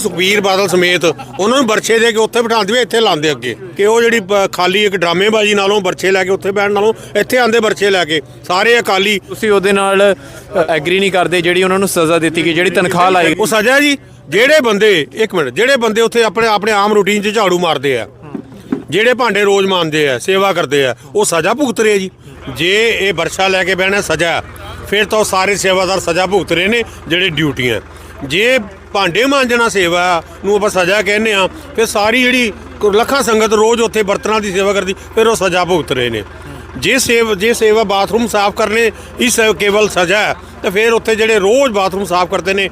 ਸੁਖਬੀਰ ਬਾਦਲ ਸਮੇਤ ਉਹਨਾਂ ਨੂੰ ਬਰਛੇ ਦੇ ਕੇ ਉੱਥੇ ਬਿਠਾਉਂਦੇ ਵੀ ਇੱਥੇ ਲਾਉਂਦੇ ਅੱਗੇ। ਕਿ ਉਹ ਜਿਹੜੀ ਖਾਲੀ ਇੱਕ ਡਰਾਮੇਬਾਜ਼ੀ ਨਾਲੋਂ ਬਰਛੇ ਲੈ ਕੇ ਉੱਥੇ ਬੈਠਣ ਨਾਲੋਂ ਇੱਥੇ ਆਂਦੇ ਬਰਛੇ ਲੈ ਕੇ। ਸਾਰੇ ਅਕਾਲੀ ਤੁਸੀਂ ਉਹਦੇ ਨਾਲ ਐਗਰੀ ਨਹੀਂ ਕਰਦੇ ਜਿਹੜੀ ਉਹਨਾਂ ਨੂੰ ਸਜ਼ਾ ਦਿੱਤੀ ਗਈ ਜਿਹੜੀ ਤਨਖਾਹ ਲਾਈ ਉਹ ਸਜ਼ਾ ਜੀ। ਜਿਹੜੇ ਬੰਦੇ ਇੱਕ ਮਿੰਟ ਜਿਹੜੇ ਬੰਦੇ ਉੱਥੇ ਆਪਣੇ ਆਪਣੇ ਆਮ ਰੂਟੀਨ 'ਚ ਝਾੜੂ ਮਾਰਦੇ ਆ ਜਿਹੜੇ ਭਾਂਡੇ ਰੋਜ਼ ਮਾਂਜਦੇ ਆ ਸੇਵਾ ਕਰਦੇ ਆ ਉਹ ਸਜ਼ਾ ਭੁਗਤ ਰਹੇ ਜੀ। ਜੇ ਇਹ ਵਰਸ਼ਾ ਲੈ ਕੇ ਬਹਿਣਾ ਸਜ਼ਾ ਫਿਰ ਤਾਂ ਸਾਰੇ ਸੇਵਾਦਾਰ ਸਜ਼ਾ ਭੁਗਤ ਰਹੇ ਨੇ ਜਿਹੜੇ ਡਿਊਟੀਆਂ। ਜੇ ਭਾਂਡੇ ਮਾਂਜਣਾ ਸੇਵਾ ਨੂੰ ਆਪਾਂ ਸਜ਼ਾ ਕਹਿੰਦੇ ਆ ਫਿਰ ਸਾਰੀ ਜਿਹੜੀ ਲੱਖਾਂ ਸੰਗਤ ਰੋਜ਼ ਉੱਥੇ ਬਰਤਨਾਂ ਦੀ ਸੇਵਾ ਕਰਦੀ, ਫਿਰ ਉਹ ਸਜ਼ਾ ਭੁਗਤ ਰਹੇ ਨੇ। ਜੇ ਸੇਵ, ਜੇ ਸੇਵਾ ਬਾਥਰੂਮ ਸਾਫ਼ ਕਰਨੇ, ਇਸ ਕੇਵਲ ਸਜ਼ਾ ਹੈ, ਤਾਂ ਫਿਰ ਉੱਥੇ ਜਿਹੜੇ ਰੋਜ਼ ਬਾਥਰੂਮ ਸਾਫ਼ ਕਰਦੇ ਨੇ,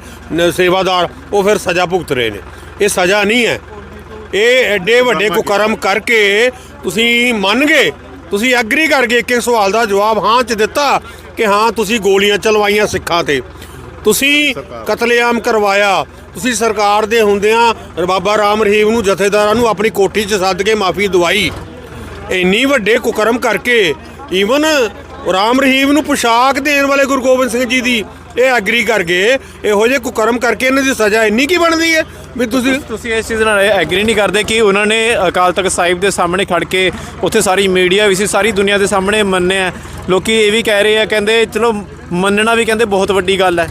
ਸੇਵਾਦਾਰ, ਉਹ ਫਿਰ ਸਜ਼ਾ ਭੁਗਤ ਰਹੇ ਨੇ। ਇਹ ਸਜ਼ਾ ਨਹੀਂ ਹੈ। ਇਹ ਐਡੇ ਵੱਡੇ ਕੁਕਰਮ ਕਰਕੇ ਤੁਸੀਂ ਮੰਨ ਗਏ, ਤੁਸੀਂ ਐਗਰੀ ਕਰ ਗਏ, ਇੱਕ ਇੱਕ ਸਵਾਲ ਦਾ ਜਵਾਬ ਹਾਂ ਚ ਦਿੱਤਾ ਕਿ ਹਾਂ, ਤੁਸੀਂ ਗੋਲੀਆਂ ਚਲਵਾਈਆਂ ਸਿੱਖਾਂ ਤੇ। ਤੁਸੀਂ ਕਤਲੇਆਮ ਕਰਵਾਇਆ। ਤੁਸੀਂ ਸਰਕਾਰ ਦੇ ਹੁੰਦਿਆਂ ਬਾਬਾ ਰਾਮ ਰਹੀਮ ਨੂੰ ਜਥੇਦਾਰਾਂ ਨੂੰ ਆਪਣੀ ਕੋਠੀ 'ਚ ਸੱਦ ਕੇ ਮਾਫੀ ਦਵਾਈ। ਇੰਨੀ ਵੱਡੇ ਕੁਕਰਮ ਕਰਕੇ ਈਵਨ ਰਾਮ ਰਹੀਮ ਨੂੰ ਪੁਸ਼ਾਕ ਦੇਣ ਵਾਲੇ ਗੁਰੂ ਗੋਬਿੰਦ ਸਿੰਘ ਜੀ ਦੀ ਇਹ ਐਗਰੀ ਕਰ ਗਏ। ਇਹੋ ਜਿਹੇ ਕੁਕਰਮ ਕਰਕੇ ਇਹਨਾਂ ਦੀ ਸਜ਼ਾ ਇੰਨੀ ਕੀ ਬਣਦੀ ਹੈ ਵੀ ਤੁਸੀਂ ਤੁਸੀਂ ਇਸ ਚੀਜ਼ ਨਾਲ ਐਗਰੀ ਨਹੀਂ ਕਰਦੇ ਕਿ ਉਹਨਾਂ ਨੇ ਅਕਾਲ ਤਖਤ ਸਾਹਿਬ ਦੇ ਸਾਹਮਣੇ ਖੜ ਕੇ ਉੱਥੇ ਸਾਰੀ ਮੀਡੀਆ ਵੀ ਸੀ, ਸਾਰੀ ਦੁਨੀਆ ਦੇ ਸਾਹਮਣੇ ਮੰਨਿਆ। ਲੋਕੀ ਇਹ ਵੀ ਕਹਿ ਰਹੇ ਆ, ਕਹਿੰਦੇ, ਚਲੋ ਮੰਨਣਾ ਵੀ ਕਹਿੰਦੇ ਬਹੁਤ ਵੱਡੀ ਗੱਲ ਹੈ।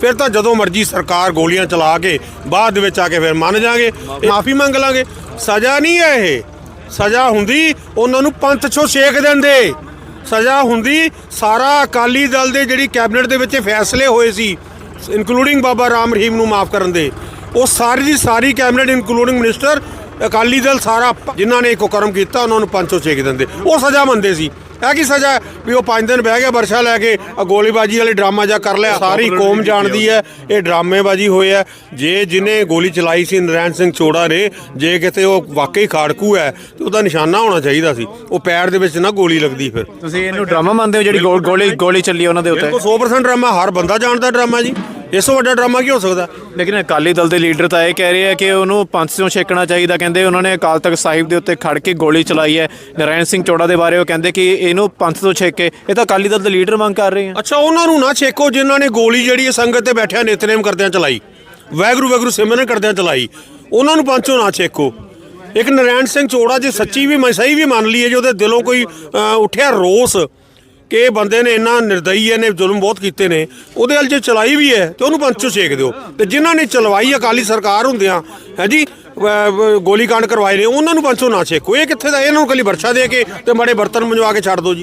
ਫਿਰ ਤਾਂ ਜਦੋਂ ਮਰਜ਼ੀ ਸਰਕਾਰ ਗੋਲੀਆਂ ਚਲਾ ਕੇ ਬਾਅਦ ਦੇ ਵਿੱਚ ਆ ਕੇ ਫਿਰ ਮੰਨ ਜਾਗੇ ਮਾਫੀ ਮੰਗ ਲਾਂਗੇ। ਸਜ਼ਾ ਨਹੀਂ ਹੈ ਇਹ। ਸਜ਼ਾ ਹੁੰਦੀ ਉਹਨਾਂ ਨੂੰ ਪੰਥ ਛੋ ਛੇਕ ਦਿੰਦੇ। ਸਜ਼ਾ ਹੁੰਦੀ ਸਾਰਾ ਅਕਾਲੀ ਦਲ ਦੇ ਜਿਹੜੀ ਕੈਬਨਿਟ ਦੇ ਵਿੱਚ ਇਹ ਫੈਸਲੇ ਹੋਏ ਸੀ ਇਨਕਲੂਡਿੰਗ ਬਾਬਾ ਰਾਮ ਰਹੀਮ ਨੂੰ ਮਾਫ ਕਰਨ ਦੇ। ਉਹ ਸਾਰੀ ਦੀ ਸਾਰੀ cabinet including minister Akali Dal ਸਾਰਾ ਜਿਨ੍ਹਾਂ ਨੇ ਇੱਕੋ ਕਰਮ ਕੀਤਾ, ਉਹਨਾਂ ਨੂੰ ਪੰਜ ਚੋਂ ਛੇਕ ਦਿੰਦੇ। ਉਹ ਸਜ਼ਾ ਮੰਨਦੇ ਸੀ। ਇਹ ਕੀ ਸਜ਼ਾ ਹੈ? ਵੀ ਉਹ ਪੰਜ ਦਿਨ ਬਹਿ ਗਿਆ ਵਰਸ਼ਾ ਲੈ ਕੇ ਆ ਗੋਲੀਬਾਜੀ ਵਾਲੇ ਡਰਾਮਾ ਜਾ ਕਰ ਲਿਆ। ਸਾਰੀ ਕੌਮ ਜਾਣਦੀ ਹੈ ਇਹ ਡਰਾਮੇਬਾਜੀ ਹੋਇਆ ਜੇ ਜਿਨੇ ਗੋਲੀ ਚਲਾਈ ਸੀ ਨਰੈਣ ਸਿੰਘ ਚੋੜਾ ਨੇ ਜੇ ਕਿਤੇ ਉਹ ਵਾਕਈ ਖਾੜਕੂ ਹੈ ਤੇ ਉਹਦਾ ਨਿਸ਼ਾਨਾ ਹੋਣਾ ਚਾਹੀਦਾ ਸੀ। ਉਹ ਪੈਰ ਦੇ ਵਿੱਚ ਨਾ ਗੋਲੀ ਲੱਗਦੀ ਫਿਰ। ਤੁਸੀਂ ਇਹਨੂੰ ਡਰਾਮਾ ਮੰਨਦੇ ਹੋ ਜਿਹੜੀ ਗੋਲੀ ਗੋਲੀ ਚੱਲੀ ਉਹਨਾਂ ਦੇ ਉੱਤੇ? ਬਿਲਕੁਲ 100% ਡਰਾਮਾ ਹਰ ਬੰਦਾ ਜਾਣਦਾ ਡਰਾਮਾ ਜੀ। ਇਸ ਤੋਂ ਵੱਡਾ ਡਰਾਮਾ ਕੀ ਹੋ ਸਕਦਾ? ਲੇਕਿਨ ਅਕਾਲੀ ਦਲ ਦੇ ਲੀਡਰ ਤਾਂ ਇਹ ਕਹਿ ਰਹੇ ਆ ਕਿ ਉਹਨੂੰ ਪੰਜ ਤੋਂ ਛੇਕਣਾ ਚਾਹੀਦਾ। ਕਹਿੰਦੇ ਉਹਨਾਂ ਨੇ ਅਕਾਲ ਤਖਤ ਸਾਹਿਬ ਦੇ ਉੱਤੇ ਖੜ ਕੇ ਗੋਲੀ ਚਲਾਈ ਹੈ। ਨਰਾਇਣ ਸਿੰਘ ਚੋੜਾ ਦੇ ਬਾਰੇ ਉਹ ਕਹਿੰਦੇ ਕਿ ਇਹਨੂੰ ਪੰਜ ਤੋਂ ਛੇਕੇ। ਇਹ ਤਾਂ ਅਕਾਲੀ ਦਲ ਦੇ ਲੀਡਰ ਮੰਗ ਕਰ ਰਹੇ ਆ। ਅੱਛਾ ਉਹਨਾਂ ਨੂੰ ਨਾ ਛੇਕੋ ਜਿਨ੍ਹਾਂ ਨੇ ਗੋਲੀ ਜਿਹੜੀ ਇਹ ਸੰਗਤ ਤੇ ਬੈਠਿਆ ਨਿਤਨੇਮ ਕਰਦਿਆਂ ਚਲਾਈ। ਵੈਗਰੂ ਵੈਗਰੂ ਸਿਮਰਨ ਕਰਦਿਆਂ ਚਲਾਈ। ਉਹਨਾਂ ਨੂੰ ਪੰਚੋ ਨਾ ਛੇਕੋ। ਇੱਕ ਨਰੈਣ ਸਿੰਘ ਚੋੜਾ ਜੇ ਸੱਚੀ ਵੀ ਮੈਂ ਸਹੀ ਵੀ ਮੰਨ ਲਈਏ ਜੇ ਉਹਦੇ ਦਿਲੋਂ ਕੋਈ ਅ, ਉੱਠਿਆ ਰੋਸ ਕਿ ਇਹ ਬੰਦੇ ਨੇ ਇੰਨਾ ਨਿਰਦਈ ਹੈ ਨੇ ਜ਼ੁਲਮ ਬਹੁਤ ਕੀਤੇ ਨੇ। ਉਹਦੇ ਵੱਲ ਜੇ ਚਲਾਈ ਵੀ ਹੈ, ਤੇ ਉਹਨੂੰ ਪੰਚੋ ਛੇਕ ਦਿਓ। ਤੇ ਜਿਨ੍ਹਾਂ ਨੇ ਚਲਵਾਈ ਅਕਾਲੀ ਸਰਕਾਰ ਹੁੰਦਿਆਂ, ਹੈ ਜੀ ਗੋਲੀकांड ਕਰਵਾਏ ਨੇ, ਉਹਨਾਂ ਨੂੰ ਪੰਚੋ ਨਾ ਛੇਕੋ। ਇਹ ਕਿੱਥੇ ਦਾ, ਇਹਨਾਂ ਨੂੰ ਕੱਲੀ ਵਰਸ਼ਾ ਦੇ ਕੇ ਤੇ ਮਾੜੇ ਬਰਤਨ ਮੰਜਵਾ ਕੇ ਛੱਡ ਦਿਓ ਜੀ।